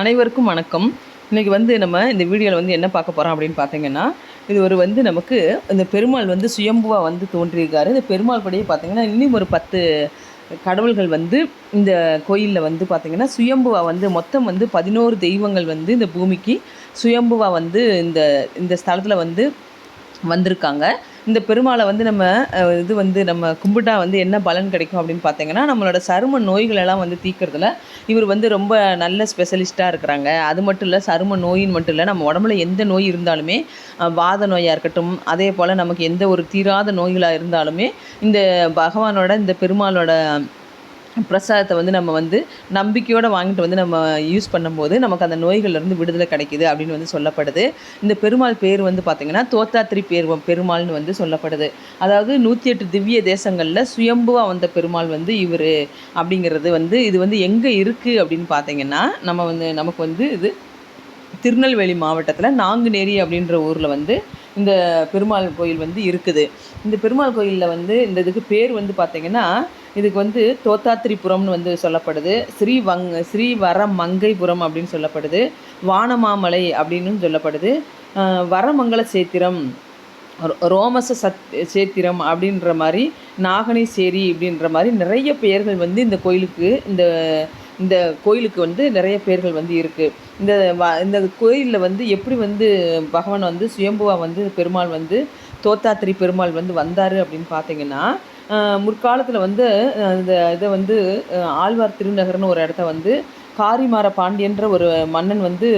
அனைவருக்கும் வணக்கம். இன்றைக்கி வந்து நம்ம இந்த வீடியோவில் வந்து என்ன பார்க்க போகிறோம் அப்படின்னு பார்த்தீங்கன்னா இது ஒரு வந்து நமக்கு இந்த பெருமாள் வந்து சுயம்புவாக வந்து தோன்றியிருக்காரு. இந்த பெருமாள் படியே பார்த்தீங்கன்னா இன்னும் ஒரு பத்து கடவுள்கள் வந்து இந்த கோயிலில் வந்து பார்த்திங்கன்னா சுயம்புவா வந்து மொத்தம் வந்து பதினோரு தெய்வங்கள் வந்து இந்த பூமிக்கு சுயம்புவா வந்து இந்த இந்த ஸ்தலத்தில் வந்து வந்திருக்காங்க. இந்த பெருமாளை வந்து நம்ம இது வந்து நம்ம கும்பிட்டா வந்து என்ன பலன் கிடைக்கும் அப்படின்னு பார்த்தீங்கன்னா நம்மளோட சரும நோய்களெல்லாம் வந்து தீக்கிறதுல இவர் வந்து ரொம்ப நல்ல ஸ்பெஷலிஸ்ட்டாக இருக்கிறாங்க. அது மட்டும் இல்லை சரும நோயின்னு மட்டும் இல்லை நம்ம உடம்புல எந்த நோய் இருந்தாலுமே வாத நோயாக இருக்கட்டும் அதே போல் நமக்கு எந்த ஒரு தீராத நோய்களாக இருந்தாலுமே இந்த பகவானோட இந்த பெருமாளோட பிரசாதத்தை வந்து நம்ம வந்து நம்பிக்கையோடு வாங்கிட்டு வந்து நம்ம யூஸ் பண்ணும்போது நமக்கு அந்த நோய்கள்லேருந்து விடுதலை கிடைக்குது அப்படின்னு வந்து சொல்லப்படுது. இந்த பெருமாள் பேர் வந்து பார்த்திங்கன்னா தோத்தாத்திரி பேர் பெருமாள்னு வந்து சொல்லப்படுது. அதாவது நூற்றி எட்டு திவ்ய தேசங்களில் சுயம்புவாக வந்த பெருமாள் வந்து இவர் அப்படிங்கிறது வந்து இது வந்து எங்கே இருக்குது அப்படின்னு பார்த்தீங்கன்னா நம்ம வந்து நமக்கு வந்து இது திருநெல்வேலி மாவட்டத்தில் நாங்குநேரி அப்படின்ற ஊரில் வந்து இந்த பெருமாள் கோயில் வந்து இருக்குது. இந்த பெருமாள் கோயிலில் வந்து இந்த இதுக்கு பேர் வந்து பார்த்திங்கன்னா இதுக்கு வந்து தோத்தாத்திரிபுரம்னு வந்து சொல்லப்படுது. ஸ்ரீ வங் ஸ்ரீ வர மங்கைபுரம் அப்படின்னு சொல்லப்படுது. வானமாமலை அப்படின்னு சொல்லப்படுது. வரமங்கல சேத்திரம் ரோ- ரோமச சத் சேத்திரம் அப்படின்ற மாதிரி நாகனேசேரி அப்படின்ற மாதிரி நிறைய பெயர்கள் வந்து இந்த கோயிலுக்கு இந்த இந்த கோயிலுக்கு வந்து நிறைய பேர்கள் வந்து இருக்குது இந்த வ- இந்த கோயிலில் வந்து எப்படி வந்து பகவான் வந்து சுயம்புவா வந்து பெருமாள் வந்து தோத்தாத்திரி பெருமாள் வந்து வந்தார் அப்படின்னு பார்த்தீங்கன்னா முற்காலத்தில் வந்து இந்த இதை வந்து ஆழ்வார் திருநகர்னு ஒரு இடத்த வந்து காரிமார பாண்டியன்ற ஒரு மன்னன் வந்து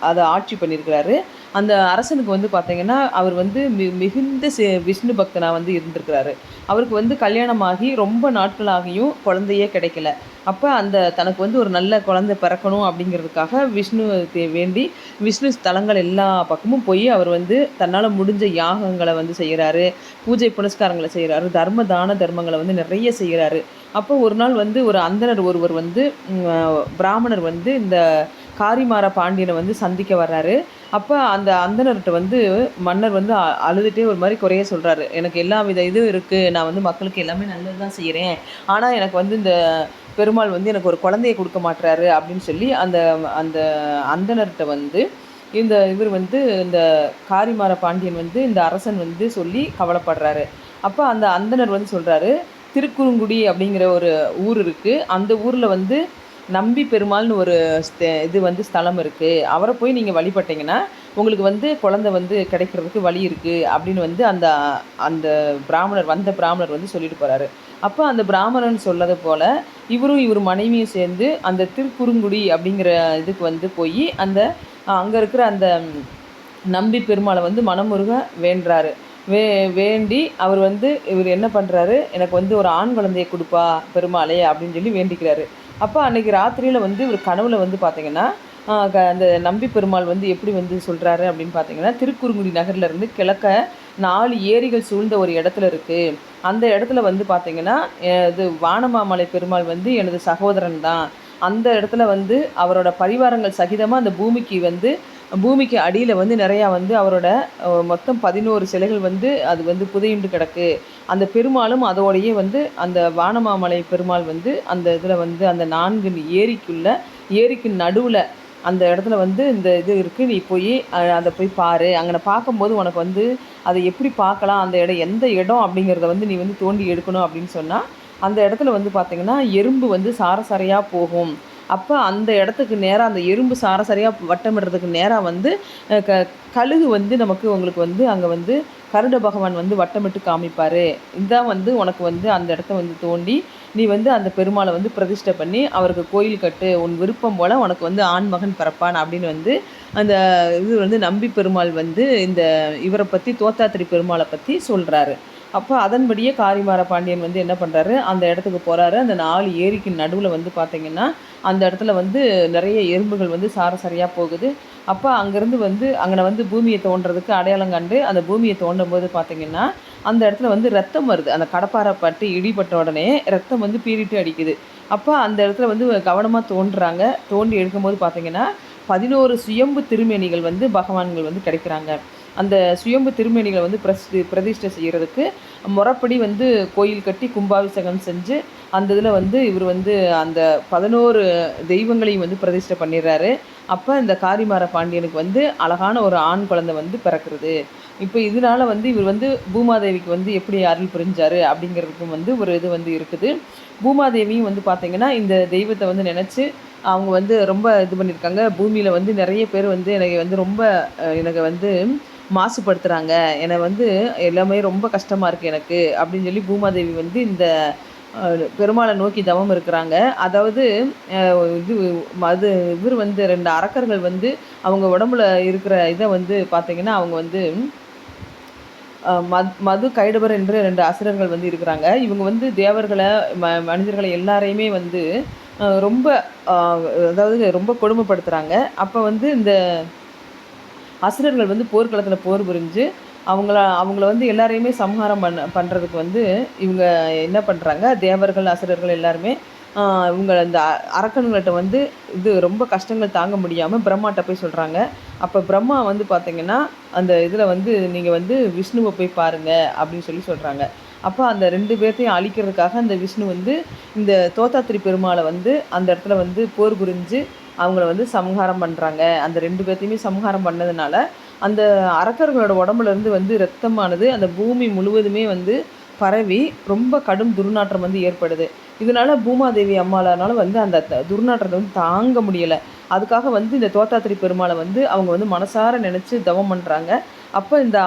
அதை ஆட்சி பண்ணியிருக்கிறாரு அந்த அரசனுக்கு வந்து பார்த்தீங்கன்னா அவர் வந்து மி மிகுந்த சே விஷ்ணு பக்தனாக வந்து இருந்திருக்கிறாரு. அவருக்கு வந்து கல்யாணமாகி ரொம்ப நாட்களாகியும் குழந்தையே கிடைக்கல. அப்போ அந்த தனக்கு வந்து ஒரு நல்ல குழந்தை பிறக்கணும் அப்படிங்கிறதுக்காக விஷ்ணு வேண்டி விஷ்ணு ஸ்தலங்கள் எல்லா பக்கமும் போய் அவர் வந்து தன்னால் முடிஞ்ச யாகங்களை வந்து செய்கிறாரு பூஜை புனஸ்காரங்களை செய்கிறாரு தர்ம தான தர்மங்களை வந்து நிறைய செய்கிறாரு அப்போ ஒரு நாள் வந்து ஒரு அந்தணர் ஒருவர் வந்து பிராமணர் வந்து இந்த காரிமார பாண்டியனை வந்து சந்திக்க வர்றாரு. அப்போ அந்த அந்தனர்கிட்ட வந்து மன்னர் வந்து அ- அழுதுகிட்டே ஒரு மாதிரி குறைய சொல்கிறாரு எனக்கு எல்லா வித இதுவும் இருக்குது நான் வந்து மக்களுக்கு எல்லாமே நல்லது தான் செய்கிறேன் ஆனால் எனக்கு வந்து இந்த பெருமாள் வந்து எனக்கு ஒரு குழந்தைய கொடுக்க மாட்டுறாரு அப்படின்னு சொல்லி அந்த அந்த அந்தனர்கிட்ட வந்து இந்த இவர் வந்து இந்த காரிமார பாண்டியன் வந்து இந்த அரசன் வந்து சொல்லி கவலைப்படுறாரு. அப்போ அந்த அந்தனர் வந்து சொல்கிறாரு திருக்குறுங்குடி அப்படிங்கிற ஒரு ஊர் இருக்குது அந்த ஊரில் வந்து நம்பி பெருமாள்னு ஒரு இது வந்து ஸ்தலம் இருக்குது அவரை போய் நீங்கள் வழிபட்டீங்கன்னா உங்களுக்கு வந்து குழந்தை வந்து கிடைக்கிறதுக்கு வழி இருக்குது அப்படின்னு வந்து அந்த அந்த பிராமணர் வந்த பிராமணர் வந்து சொல்லிட்டு போகிறாரு அப்போ அந்த பிராமணன் சொல்லது போல் இவரும் இவர் மனைவியும் சேர்ந்து அந்த திருக்குறுங்குடி அப்படிங்கிற இதுக்கு வந்து போய் அந்த அங்கே இருக்கிற அந்த நம்பி பெருமாளை வந்து மனமுருக வேண்டுறாரு. வே வேண்டி அவர் வந்து இவர் என்ன பண்ணுறாரு எனக்கு வந்து ஒரு ஆண் குழந்தையை கொடுப்பா பெருமாளே அப்படின்னு சொல்லி வேண்டிக்கிறாரு. அப்போ அன்றைக்கி ராத்திரியில் வந்து இவர் கனவில் வந்து பார்த்தீங்கன்னா க- அந்த நம்பி பெருமாள் வந்து எப்படி வந்து சொல்கிறாரு அப்படின்னு பார்த்தீங்கன்னா திருக்குறுங்குடி நகர்லேருந்து கிழக்க நாலு ஏரிகள் சூழ்ந்த ஒரு இடத்துல இருக்குது அந்த இடத்துல வந்து பார்த்தீங்கன்னா இது வானமாமலை பெருமாள் வந்து எனது சகோதரன் தான். அந்த இடத்துல வந்து அவரோட பரிவாரங்கள் சகிதமாக அந்த பூமிக்கு வந்து பூமிக்கு அடியில் வந்து நிறையா வந்து அவரோட மொத்தம் பதினோரு சிலைகள் வந்து அது வந்து புதையுண்டு கிடக்கு. அந்த பெருமாளும் அதோடையே வந்து அந்த வானமாமலை பெருமாள் வந்து அந்த இதில் வந்து அந்த நான்கு ஏரிக்குள்ள ஏரிக்கு நடுவில் அந்த இடத்துல வந்து இந்த இது இருக்குது நீ போய் அதை போய் பாரு. அங்கே பார்க்கும்போது உனக்கு வந்து அதை எப்படி பார்க்கலாம்? அந்த இடம் எந்த இடம் அப்படிங்கிறத வந்து நீ வந்து தோண்டி எடுக்கணும் அப்படின்னு சொன்னால் அந்த இடத்துல வந்து பார்த்தீங்கன்னா எறும்பு வந்து சாரசாரையாக போகும். அப்போ அந்த இடத்துக்கு நேராக அந்த எறும்பு சாரசரியாக வட்டமிடுறதுக்கு நேராக வந்து க கழுகு வந்து நமக்கு உங்களுக்கு வந்து அங்கே வந்து கருட பகவான் வந்து வட்டமிட்டு காமிப்பார். இதுதான் வந்து உனக்கு வந்து அந்த இடத்த வந்து தோண்டி நீ வந்து அந்த பெருமாளை வந்து பிரதிஷ்டை பண்ணி அவருக்கு கோயில் கட்டு உன் விருப்பம் போல் உனக்கு வந்து ஆண் மகன் பிறப்பான் அப்படின்னு வந்து அந்த இது வந்து நம்பி பெருமாள் வந்து இந்த இவரை பற்றி தோத்தாத்திரி பெருமாளை பற்றி சொல்கிறாரு அப்போ அதன்படியே காரிமார பாண்டியன் வந்து என்ன பண்ணுறாரு அந்த இடத்துக்கு போகிறாரு அந்த நாலு ஏரிக்கு நடுவில் வந்து பார்த்திங்கன்னா அந்த இடத்துல வந்து நிறைய எறும்புகள் வந்து சாரசரியாக போகுது. அப்போ அங்கேருந்து வந்து அங்கே வந்து பூமியை தோண்டுறதுக்கு அடையாளம் கண்டு அந்த பூமியை தோண்டும் போது பார்த்தீங்கன்னா அந்த இடத்துல வந்து ரத்தம் வருது. அந்த கடப்பாறை பட்டு இடிபட்ட உடனே ரத்தம் வந்து பீறிட்டு அடிக்குது. அப்போ அந்த இடத்துல வந்து கவனமாக தோன்றுறாங்க தோண்டி எடுக்கும்போது பார்த்தீங்கன்னா பதினோரு சுயம்பு திருமேனிகள் வந்து பகவான்கள் வந்து கிடைக்கிறாங்க. அந்த சுயம்பு திருமேனிகளை வந்து பிரஸ் பிரதிஷ்டை செய்கிறதுக்கு முறப்படி வந்து கோயில் கட்டி கும்பாபிஷேகம் செஞ்சு அந்த இதில் வந்து இவர் வந்து அந்த பதினோரு தெய்வங்களையும் வந்து பிரதிஷ்டை பண்ணிடுறாரு. அப்போ இந்த காரிமார பாண்டியனுக்கு வந்து அழகான ஒரு ஆண் குழந்தை வந்து பிறக்கிறது. இப்போ இதனால வந்து இவர் வந்து பூமாதேவிக்கு வந்து எப்படி அருள் புரிஞ்சார் அப்படிங்கிறதுக்கும் வந்து ஒரு இது வந்து இருக்குது. பூமாதேவியும் வந்து பார்த்திங்கன்னா இந்த தெய்வத்தை வந்து நினச்சி அவங்க வந்து ரொம்ப இது பண்ணியிருக்காங்க பூமியில் வந்து நிறைய பேர் வந்து எனக்கு வந்து ரொம்ப எனக்கு வந்து மாசுபடுத்துகிறாங்க என்னை வந்து எல்லாமே ரொம்ப கஷ்டமாக இருக்குது எனக்கு அப்படின்னு சொல்லி பூமாதேவி வந்து இந்த பெருமாளை நோக்கி தவம் இருக்கிறாங்க. அதாவது இது மது இவர் வந்து ரெண்டு அரக்கர்கள் வந்து அவங்க உடம்புல இருக்கிற இதை வந்து பார்த்திங்கன்னா அவங்க வந்து மத் மது கைடபர் என்று ரெண்டு அசுரர்கள் வந்து இருக்கிறாங்க. இவங்க வந்து தேவர்களை ம மனிதர்களை எல்லாரையுமே வந்து ரொம்ப அதாவது ரொம்ப கொடுமைப்படுத்துகிறாங்க அப்போ வந்து இந்த அசுரர்கள் வந்து போர்க்களத்தில் போர் புரிஞ்சு அவங்கள அவங்கள வந்து எல்லாரையுமே சம்ஹாரம் பண்ண பண்ணுறதுக்கு வந்து இவங்க என்ன பண்ணுறாங்க தேவர்கள் அசுரர்கள் எல்லாருமே இவங்க அந்த அரக்கன்கள்கிட்ட வந்து இது ரொம்ப கஷ்டங்கள் தாங்க முடியாமல் பிரம்மாட்ட போய் சொல்கிறாங்க அப்போ பிரம்மா வந்து பார்த்திங்கன்னா அந்த இதில் வந்து நீங்கள் வந்து விஷ்ணுவை போய் பாருங்கள் அப்படின்னு சொல்லி சொல்கிறாங்க அப்போ அந்த ரெண்டு பேர்த்தையும் அழிக்கிறதுக்காக அந்த விஷ்ணு வந்து இந்த தோத்தாத்திரி பெருமாளை வந்து அந்த இடத்துல வந்து போர் புரிஞ்சு அவங்கள வந்து சம்ஹாரம் பண்ணுறாங்க அந்த ரெண்டு பேர்த்தையுமே சம்ஹாரம் பண்ணதுனால அந்த அரக்கர்களோட உடம்புலேருந்து வந்து ரத்தமானது அந்த பூமி முழுவதுமே வந்து பரவி ரொம்ப கடும் துர்நாற்றம் வந்து ஏற்படுது. இதனால் பூமாதேவி அம்மாளானால வந்து அந்த துர்நாற்றத்தை வந்து தாங்க முடியலை. அதுக்காக வந்து இந்த தோத்தாத்திரி பெருமாளை வந்து அவங்க வந்து மனசார நினச்சி தவம் பண்ணுறாங்க அப்போ இந்த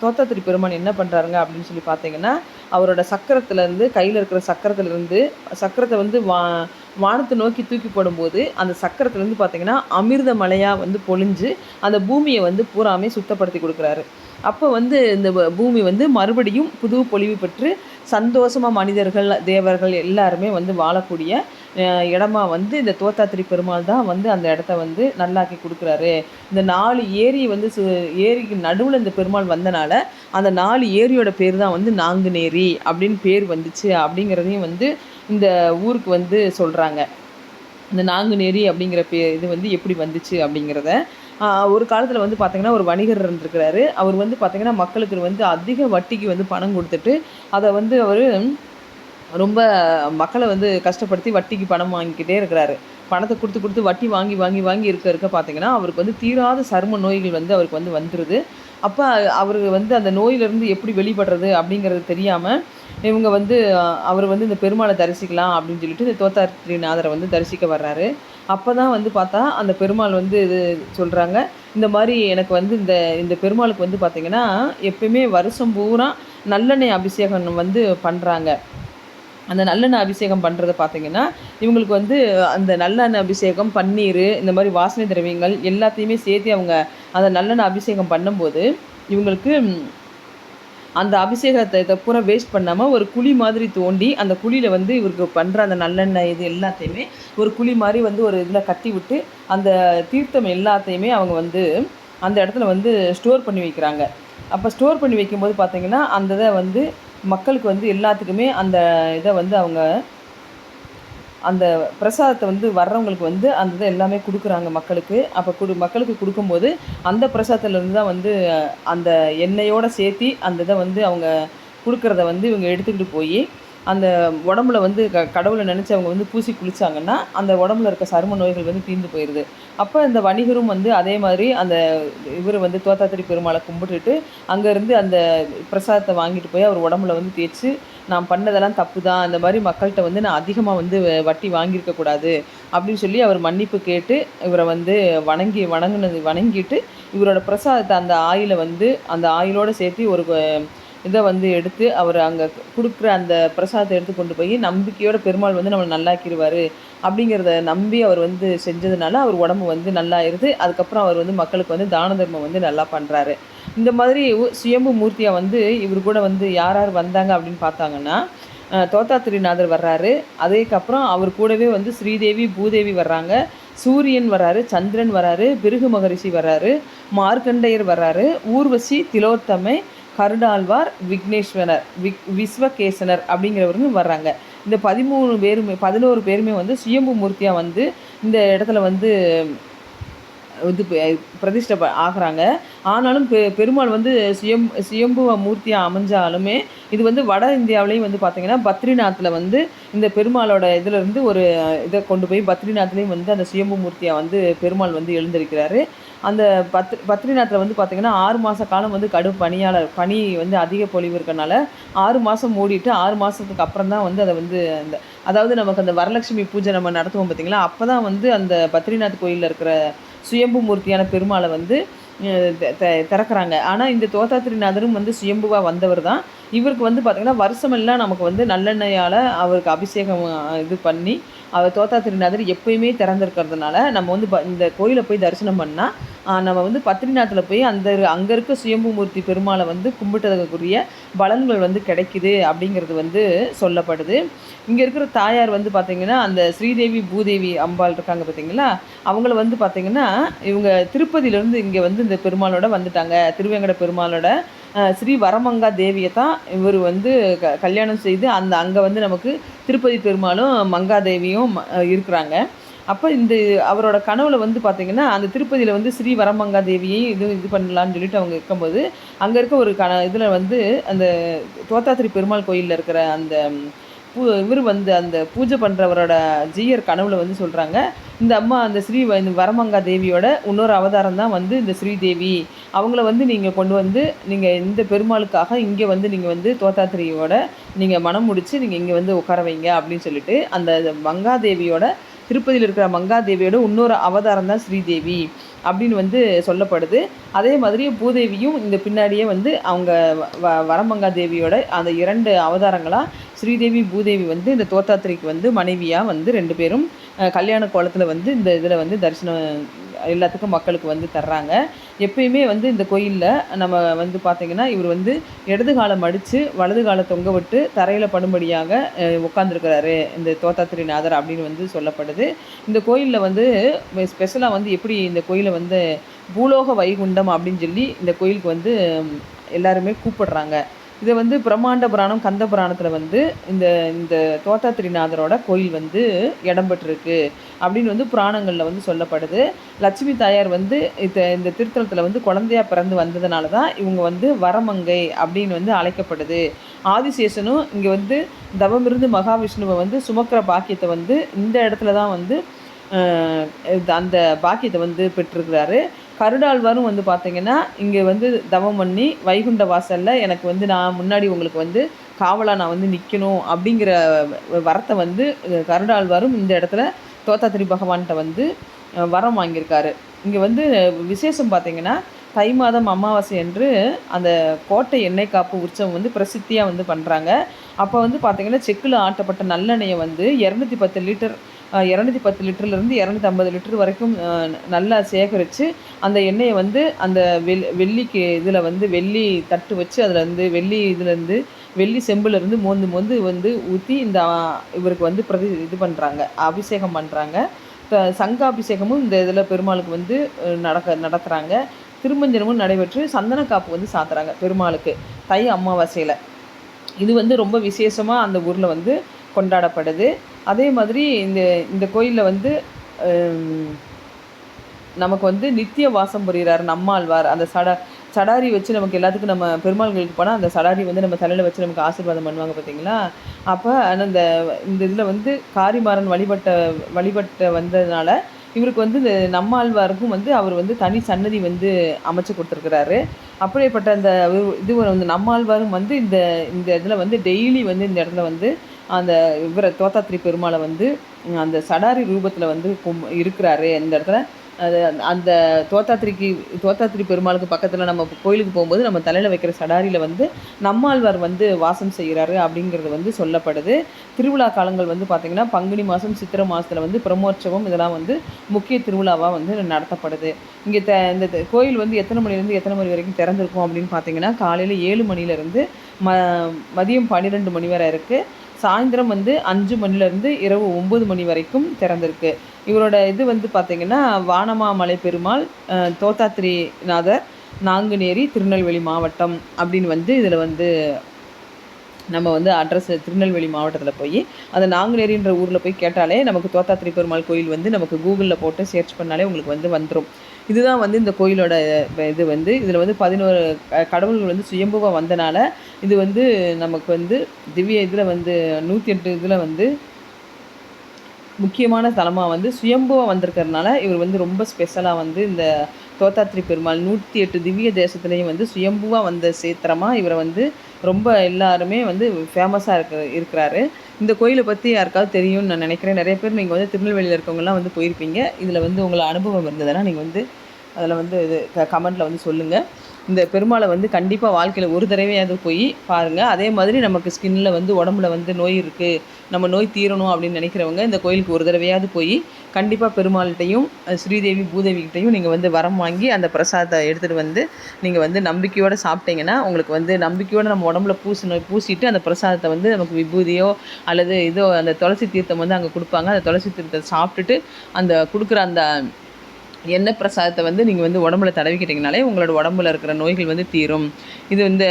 தோத்தாத்திரி பெருமான் என்ன பண்ணுறாருங்க அப்படின்னு சொல்லி பார்த்தீங்கன்னா அவரோட சக்கரத்துலேருந்து கையில் இருக்கிற சக்கரத்துலேருந்து சக்கரத்தை வந்து வா வானத்தை நோக்கி தூக்கி போடும்போது அந்த சக்கரத்துலேருந்து பார்த்திங்கன்னா அமிர்த மலையாக வந்து பொழிஞ்சு அந்த பூமியை வந்து பூராமே சுத்தப்படுத்தி கொடுக்குறாரு. அப்போ வந்து இந்த பூமி வந்து மறுபடியும் புது பொலிவு பெற்று சந்தோஷமாக மனிதர்கள் தேவர்கள் எல்லாருமே வந்து வாழக்கூடிய இடமா வந்து இந்த தோத்தாத்திரி பெருமாள் தான் வந்து அந்த இடத்த வந்து நல்லாக்கி கொடுக்குறாரு. இந்த நாலு ஏரி வந்து சு ஏரிக்கு நடுவில் இந்த பெருமாள் வந்தனால அந்த நாலு ஏரியோட பேர் தான் வந்து நாங்குநேரி அப்படின்னு பேர் வந்துச்சு அப்படிங்கிறதையும் வந்து இந்த ஊருக்கு வந்து சொல்கிறாங்க இந்த நாங்குநேரி அப்படிங்கிற பே இது வந்து எப்படி வந்துச்சு அப்படிங்கிறத ஒரு காலத்தில் வந்து பார்த்திங்கன்னா ஒரு வணிகர் இருந்திருக்கிறாரு. அவர் வந்து பார்த்திங்கன்னா மக்களுக்கு வந்து அதிக வட்டிக்கு வந்து பணம் கொடுத்துட்டு அதை வந்து அவர் ரொம்ப மக்களை வந்து கஷ்டப்படுத்தி வட்டிக்கு பணம் வாங்கிக்கிட்டே இருக்கிறாரு. பணத்தை கொடுத்து கொடுத்து வட்டி வாங்கி வாங்கி வாங்கி இருக்க இருக்க பார்த்தீங்கன்னா அவருக்கு வந்து தீராத சரும நோய்கள் வந்து அவருக்கு வந்து வந்துடுது அப்போ அவர் வந்து அந்த நோயிலிருந்து எப்படி வெளிப்படுறது அப்படிங்கிறது தெரியாமல் இவங்க வந்து அவர் வந்து இந்த பெருமாளை தரிசிக்கலாம் அப்படின்னு சொல்லிட்டு இந்த தோத்தாத்ரிநாதரை வந்து தரிசிக்க வர்றாரு. அப்போ தான் வந்து பார்த்தா அந்த பெருமாள் வந்து இது சொல்கிறாங்க இந்த மாதிரி எனக்கு வந்து இந்த இந்த பெருமாளுக்கு வந்து பார்த்திங்கன்னா எப்பயுமே வருஷம் பூரா நல்லெண்ணெய் அபிஷேகம் வந்து பண்ணுறாங்க அந்த நல்லெண்ணெய் அபிஷேகம் பண்ணுறத பார்த்தீங்கன்னா இவங்களுக்கு வந்து அந்த நல்லெண்ணெய் அபிஷேகம் பன்னீர் இந்த மாதிரி வாசனை திரவியங்கள் எல்லாத்தையுமே சேர்த்து அவங்க அந்த நல்லெண்ணெய் அபிஷேகம் பண்ணும்போது இவங்களுக்கு அந்த அபிஷேகத்தை பூரா வேஸ்ட் பண்ணாமல் ஒரு குழி மாதிரி தோண்டி அந்த குழியில் வந்து இவருக்கு பண்ணுற அந்த நல்லெண்ணெய் இது எல்லாத்தையுமே ஒரு குழி மாதிரி வந்து ஒரு இதில் கட்டி விட்டு அந்த தீர்த்தம் எல்லாத்தையுமே அவங்க வந்து அந்த இடத்துல வந்து ஸ்டோர் பண்ணி வைக்கிறாங்க. அப்போ ஸ்டோர் பண்ணி வைக்கும்போது பார்த்திங்கன்னா அந்த இதை வந்து மக்களுக்கு வந்து எல்லாத்துக்குமே அந்த இதை வந்து அவங்க அந்த பிரசாதத்தை வந்து வர்றவங்களுக்கு வந்து அந்த இதை எல்லாமே கொடுக்குறாங்க மக்களுக்கு. அப்போ கொடு மக்களுக்கு கொடுக்கும்போது அந்த பிரசாதத்துலேருந்து தான் வந்து அந்த எண்ணெயோடு சேர்த்தி அந்த இதை வந்து அவங்க கொடுக்குறத வந்து இவங்க எடுத்துக்கிட்டு போய் அந்த உடம்புல வந்து க கடவுளை நினச்சி அவங்க வந்து பூசி குளித்தாங்கன்னா அந்த உடம்புல இருக்க சரும நோய்கள் வந்து தீர்ந்து போயிடுது அப்போ இந்த வணிகரும் வந்து அதே மாதிரி அந்த இவர் வந்து தோத்தாத்திரி பெருமாளை கும்பிட்டுட்டு அங்கேருந்து அந்த பிரசாதத்தை வாங்கிட்டு போய் அவர் உடம்புல வந்து தேய்ச்சி நான் பண்ணதெல்லாம் தப்பு தான் அந்த மாதிரி மக்கள்கிட்ட வந்து நான் அதிகமாக வந்து வட்டி வாங்கியிருக்கக்கூடாது அப்படின்னு சொல்லி அவர் மன்னிப்பு கேட்டு இவரை வந்து வணங்கி வணங்கினது வணங்கிட்டு இவரோட பிரசாதத்தை அந்த ஆயிலை வந்து அந்த ஆயிலோடு சேர்த்து ஒரு இதை வந்து எடுத்து அவர் அங்கே கொடுக்குற அந்த பிரசாதத்தை எடுத்து கொண்டு போய் நம்பிக்கையோட பெருமாள் வந்து நம்மளை நல்லாக்கிடுவார் அப்படிங்கிறத நம்பி அவர் வந்து செஞ்சதுனால அவர் உடம்பு வந்து நல்லாயிருது. அதுக்கப்புறம் அவர் வந்து மக்களுக்கு வந்து தான தர்மம் வந்து நல்லா பண்ணுறாரு இந்த மாதிரி சுயம்பு மூர்த்தியாக வந்து இவர் கூட வந்து யார் யார் வந்தாங்க அப்படின்னு பார்த்தாங்கன்னா தோத்தாத்திரிநாதர் வர்றாரு. அதுக்கப்புறம் அவர் கூடவே வந்து ஸ்ரீதேவி பூதேவி வர்றாங்க. சூரியன் வராரு சந்திரன் வராரு பிருகு மகரிஷி வராரு மார்க்கண்டையர் வராரு ஊர்வசி திலோத்தமை கருடாழ்வார் விக்னேஸ்வரர் விக் விஸ்வகேசனர் அப்படிங்கிறவருங்க வர்றாங்க. இந்த பதிமூணு பேருமே பதினோரு பேருமே வந்து சுயம்பு மூர்த்தியாக வந்து இந்த இடத்துல வந்து இது பிரதிஷ்ட பிரதிஷ்டை ப- ஆகுறாங்க. ஆனாலும் பெ பெருமாள் வந்து சுயம் சுயம்புவ மூர்த்தியாக அமைஞ்சாலுமே இது வந்து வட இந்தியாவிலையும் வந்து பார்த்திங்கன்னா பத்ரிநாத்தில் வந்து இந்த பெருமாளோட இதிலிருந்து ஒரு இதை கொண்டு போய் பத்ரிநாத்லேயும் வந்து அந்த சுயம்பு மூர்த்தியாக வந்து பெருமாள் வந்து எழுந்திருக்கிறாரு. அந்த பத் பத்ரிநாத்தில் வந்து பார்த்திங்கன்னா ஆறு மாத காலம் வந்து கடும் பனியாளர் பனி வந்து அதிக பொழிவு இருக்கனால ஆறு மாதம் மூடிட்டு ஆறு மாதத்துக்கு அப்புறம் தான் வந்து அதை வந்து அந்த அதாவது நமக்கு அந்த வரலட்சுமி பூஜை நம்ம நடத்துவோம் பார்த்திங்களா அப்போ தான் வந்து அந்த பத்ரிநாத் கோயிலில் இருக்கிற சுயம்பு மூர்த்தியான பெருமாளை வந்து திறக்கிறாங்க. ஆனால் இந்த தோத்தாத்திரிநாதரும் வந்து சுயம்புவாக வந்தவர் தான் இவருக்கு வந்து பார்த்திங்கன்னா வருஷமெல்லாம் நமக்கு வந்து நல்லெண்ணெயால் அவருக்கு அபிஷேகம் இது பண்ணி அவர் தோத்தா திருநாதர் எப்பயுமே திறந்துருக்கிறதுனால நம்ம வந்து ப- இந்த கோயிலை போய் தரிசனம் பண்ணால் நம்ம வந்து பத்ரிநாத்தில் போய் அந்த அங்கே இருக்க சுயம்பு மூர்த்தி பெருமாளை வந்து கும்பிட்டதுக்குரிய பலன்கள் வந்து கிடைக்குது அப்படிங்கிறது வந்து சொல்லப்படுது. இங்கே இருக்கிற தாயார் வந்து பார்த்திங்கன்னா அந்த ஸ்ரீதேவி பூதேவி அம்பாள் இருக்காங்க பார்த்தீங்களா அவங்கள வந்து பார்த்திங்கன்னா இவங்க திருப்பதியிலேருந்து இங்கே வந்து இந்த பெருமாளோட வந்துட்டாங்க. திருவேங்கட பெருமாளோட ஸ்ரீ வரமங்கா தேவியை தான் இவர் வந்து க கல்யாணம் செய்து அந்த அங்கே வந்து நமக்கு திருப்பதி பெருமாளும் மங்காதேவியும் இருக்கிறாங்க. அப்போ இந்த அவரோட கனவுல வந்து பார்த்தீங்கன்னா அந்த திருப்பதியில் வந்து ஸ்ரீ வரமங்கா தேவியை இது இது பண்ணலான்னு சொல்லிட்டு அவங்க இருக்கும்போது அங்கே இருக்க ஒரு கன இதில் வந்து அந்த தோத்தாத்திரி பெருமாள் கோயிலில் இருக்கிற அந்த பூ இவர் வந்து அந்த பூஜை பண்ணுறவரோட ஜீயர் கனவுல வந்து சொல்கிறாங்க இந்த அம்மா அந்த ஸ்ரீ இந்த வரமங்கா தேவியோட இன்னொரு அவதாரம் தான் வந்து இந்த ஸ்ரீதேவி அவங்கள வந்து நீங்கள் கொண்டு வந்து நீங்கள் இந்த பெருமாளுக்காக இங்கே வந்து நீங்கள் வந்து தோத்தாத்திரியோட நீங்கள் மனம் முடித்து நீங்கள் இங்கே வந்து உட்கார வைங்க அப்படின்னு சொல்லிட்டு அந்த மங்காதேவியோட திருப்பதியில் இருக்கிற மங்காதேவியோட இன்னொரு அவதாரம் தான் ஸ்ரீதேவி அப்படின்னு வந்து சொல்லப்படுது. அதே மாதிரி பூதேவியும் இந்த பின்னாடியே வந்து அவங்க வ- வரமங்கா தேவியோட அந்த இரண்டு அவதாரங்களாக ஸ்ரீதேவி பூதேவி வந்து இந்த தோத்தாத்திரிக்கு வந்து மனைவியாக வந்து ரெண்டு பேரும் கல்யாண கோலத்தில் வந்து இந்த இதில் வந்து தரிசனம் எல்லாத்துக்கும் மக்களுக்கு வந்து தர்றாங்க. எப்பயுமே வந்து இந்த கோயிலில் நம்ம வந்து பார்த்திங்கன்னா இவர் வந்து இடது காலம் மடித்து வலது காலை தொங்க விட்டு தரையில் படும்படியாக உட்காந்துருக்கிறாரு இந்த தோத்தாத்திரிநாதர் அப்படின்னு வந்து சொல்லப்படுது. இந்த கோயிலில் வந்து ஸ்பெஷலாக வந்து எப்படி இந்த கோயிலை வந்து பூலோக வைகுண்டம் அப்படின்னு சொல்லி இந்த கோயிலுக்கு வந்து எல்லாருமே கூப்பிடுறாங்க. இதை வந்து பிரம்மாண்ட புராணம் கந்த புராணத்தில் வந்து இந்த இந்த தோத்தாத்திரிநாதரோட கோயில் வந்து இடம்பெற்றிருக்கு அப்படின்னு வந்து புராணங்களில் வந்து சொல்லப்படுது. லட்சுமி தாயார் வந்து இந்த இந்த திருத்தலத்தில் வந்து குழந்தையா பிறந்து வந்ததுனால தான் இவங்க வந்து வரமங்கை அப்படின்னு வந்து அழைக்கப்படுது. ஆதிசேஷனும் இங்கே வந்து தவமிருந்து மகாவிஷ்ணுவை வந்து சுமக்கிற பாக்கியத்தை வந்து இந்த இடத்துல தான் வந்து அந்த பாக்கியத்தை வந்து பெற்றிருக்கிறாரு. கருடாழ்வாரும் வந்து பார்த்தீங்கன்னா இங்கே வந்து தவம் பண்ணி வைகுண்ட வாசலில் எனக்கு வந்து நான் முன்னாடி உங்களுக்கு வந்து காவலாக நான் வந்து நிற்கணும் அப்படிங்கிற வரத்தை வந்து கருடாழ்வாரும் இந்த இடத்துல தோத்தாத்திரி பகவான்கிட்ட வந்து வரம் வாங்கியிருக்காரு. இங்கே வந்து விசேஷம் பார்த்தீங்கன்னா தை மாதம் அமாவாசை என்று அந்த கோட்டை எண்ணெய் காப்பு உற்சவம் வந்து பிரசித்தியாக வந்து பண்ணுறாங்க அப்போ வந்து பார்த்தீங்கன்னா செக்கில் ஆட்டப்பட்ட நல்லெண்ணெயை வந்து இரநூத்தி பத்து லிட்டர் இரநூத்தி பத்து லிட்டர்லேருந்து இரநூத்தி ஐம்பது லிட்டர் வரைக்கும் நல்லா சேகரித்து அந்த எண்ணெயை வந்து அந்த வெள் வெள்ளிக்கு இதில் வந்து வெள்ளி தட்டு வச்சு அதில் இருந்து வெள்ளி இதுலேருந்து வெள்ளி செம்புலேருந்து மோந்து மோந்து வந்து ஊற்றி இந்த இவருக்கு வந்து பிரதி இது பண்ணுறாங்க அபிஷேகம் பண்ணுறாங்க சங்காபிஷேகமும் இந்த இதில் பெருமாளுக்கு வந்து நடக்க நடத்துகிறாங்க திருமஞ்சனமும் நடைபெற்று சந்தன காப்பு வந்து சாத்துறாங்க பெருமாளுக்கு தை அமாவாசையில். இது வந்து ரொம்ப விசேஷமாக அந்த ஊரில் வந்து கொண்டாடப்படுது. அதே மாதிரி இந்த இந்த கோயிலில் வந்து நமக்கு வந்து நித்திய வாசம் புரிகிறார் நம்மாழ்வார். அந்த சட சடாரி வச்சு நமக்கு எல்லாத்துக்கும் நம்ம பெருமாள் போனால் அந்த சடாரி வந்து நம்ம தலையில் வச்சு நமக்கு ஆசீர்வாதம் பண்ணுவாங்க பார்த்தீங்களா அப்போ அந்த இந்த இதில் வந்து காரிமாறன் வழிபட்ட வழிபட்ட வந்ததுனால இவருக்கு வந்து இந்த நம்மாழ்வாருக்கும் வந்து அவர் வந்து தனி சன்னதி வந்து அமைச்சு கொடுத்துருக்கிறாரு. அப்படிப்பட்ட அந்த இது வந்து நம்மாழ்வாரும் வந்து இந்த இந்த இதில் வந்து டெய்லி வந்து இந்த இடத்துல வந்து அந்த இவரை தோத்தாத்திரி பெருமாளை வந்து அந்த சடாரி ரூபத்தில் வந்து கும் இருக்கிறாரு இந்த இடத்துல. அது அந்த தோத்தாத்திரிக்கு தோத்தாத்திரி பெருமாளுக்கு பக்கத்தில் நம்ம கோயிலுக்கு போகும்போது நம்ம தலையில் வைக்கிற சடாரியில் வந்து நம்மாழ்வார் வந்து வாசம் செய்கிறாரு அப்படிங்கிறது வந்து சொல்லப்படுது. திருவிழா காலங்கள் வந்து பார்த்திங்கன்னா பங்குனி மாதம் சித்திரை மாதத்தில் வந்து பிரம்மோற்சவம் இதெல்லாம் வந்து முக்கிய திருவிழாவாக வந்து நடத்தப்படுது. இங்கே த இந்த கோயில் வந்து எத்தனை மணிலேருந்து எத்தனை மணி வரைக்கும் திறந்திருக்கும் அப்படின்னு பார்த்தீங்கன்னா காலையில் ஏழு மணிலேருந்து ம மதியம் பன்னிரெண்டு மணி வரை இருக்குது சாயந்தரம் வந்து அஞ்சு மணிலேருந்து இரவு ஒம்பது மணி வரைக்கும் திறந்திருக்கு. இவரோட இது வந்து பார்த்திங்கன்னா வானமாமலை பெருமாள் அஹ், தோத்தாத்திரிநாதர் நாங்குநேரி திருநெல்வேலி மாவட்டம் அப்படின்னு வந்து இதில் வந்து நம்ம வந்து அட்ரஸ் திருநெல்வேலி மாவட்டத்தில் போய் அந்த நாங்குநேரின்ற ஊரில் போய் கேட்டாலே நமக்கு தோத்தாத்திரி பெருமாள் கோயில் வந்து நமக்கு கூகுளில் போட்டு சர்ச் பண்ணாலே உங்களுக்கு வந்து வந்துடும் இதுதான் வந்து இந்த கோயிலோட இது வந்து இதில் வந்து பதினோரு கடவுள்கள் வந்து சுயம்புவாக வந்தனால இது வந்து நமக்கு வந்து திவ்ய இதில் வந்து நூற்றி எட்டு இதில் வந்து முக்கியமான தலமாக வந்து சுயம்புவாக வந்திருக்கிறதுனால இவர் வந்து ரொம்ப ஸ்பெஷலாக வந்து இந்த தோத்தாத்திரி பெருமாள் நூற்றி எட்டு திவ்ய தேசத்துலேயும் வந்து சுயம்புவாக வந்த சேத்திரமாக இவரை வந்து ரொம்ப எல்லாருமே வந்து ஃபேமஸாக இருக்க இருக்கிறாரு. இந்த கோயிலை பற்றி யாருக்காவது தெரியும்னு நான் நினைக்கிறேன். நிறைய பேர் நீங்கள் வந்து திருநெல்வேலியில் இருக்கவங்கலாம் வந்து போயிருப்பீங்க. இதில் வந்து உங்களை அனுபவம் இருந்ததுன்னா நீங்கள் வந்து அதில் வந்து இது கமெண்ட்டில் வந்து சொல்லுங்கள் இந்த பெருமாளை வந்து கண்டிப்பாக வாழ்க்கையில் ஒரு தடவையாவது போய் பாருங்கள் அதே மாதிரி நமக்கு ஸ்கின்னில் வந்து உடம்புல வந்து நோய் இருக்குது நம்ம நோய் தீரணும் அப்படின்னு நினைக்கிறவங்க இந்த கோயிலுக்கு ஒரு தடவையாவது போய் கண்டிப்பாக பெருமாள்கிட்டையும் ஸ்ரீதேவி பூதேவிகிட்டையும் நீங்கள் வந்து வரம் வாங்கி அந்த பிரசாதத்தை எடுத்துகிட்டு வந்து நீங்கள் வந்து நம்பிக்கையோடு சாப்பிட்டீங்கன்னா உங்களுக்கு வந்து நம்பிக்கையோடு நம்ம உடம்புல பூசி பூசிட்டு அந்த பிரசாதத்தை வந்து நமக்கு விபூதியோ அல்லது இதோ அந்த துளசி தீர்த்தம் வந்து அங்கே கொடுப்பாங்க. அந்த துளசி தீர்த்தத்தை சாப்பிட்டுட்டு அந்த கொடுக்குற அந்த எண்ணெய் பிரசாதத்தை வந்து நீங்கள் வந்து உடம்புல தடவிக்கிட்டிங்கனாலே உங்களோட உடம்புல இருக்கிற நோய்கள் வந்து தீரும். இது இந்த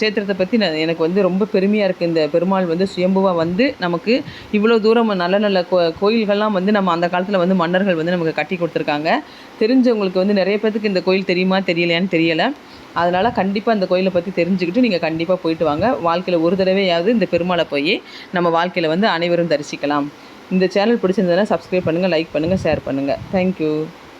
சேத்திரத்தை பற்றி நான் எனக்கு வந்து ரொம்ப பெருமையாக இருக்குது இந்த பெருமாள் வந்து சுயம்புவாக வந்து நமக்கு இவ்வளோ தூரம் நல்ல நல்ல கோ கோயில்கள்லாம் வந்து நம்ம அந்த காலத்தில் வந்து மன்னர்கள் வந்து நமக்கு கட்டி கொடுத்துருக்காங்க. தெரிஞ்சவங்களுக்கு வந்து நிறைய பேர்த்துக்கு இந்த கோயில் தெரியுமா தெரியலையான்னு தெரியலை. அதனால் கண்டிப்பாக அந்த கோயிலை பற்றி தெரிஞ்சுக்கிட்டு நீங்கள் கண்டிப்பாக போயிட்டு வாங்க. வாழ்க்கையில் ஒரு தடவையாவது இந்த பெருமாளை போய் நம்ம வாழ்க்கையில் வந்து அனைவரும் தரிசிக்கலாம். இந்த சேனல் பிடிச்சிருந்ததுன்னா சப்ஸ்கிரைப் பண்ணுங்கள் லைக் பண்ணுங்கள் ஷேர் பண்ணுங்கள் தேங்க்யூ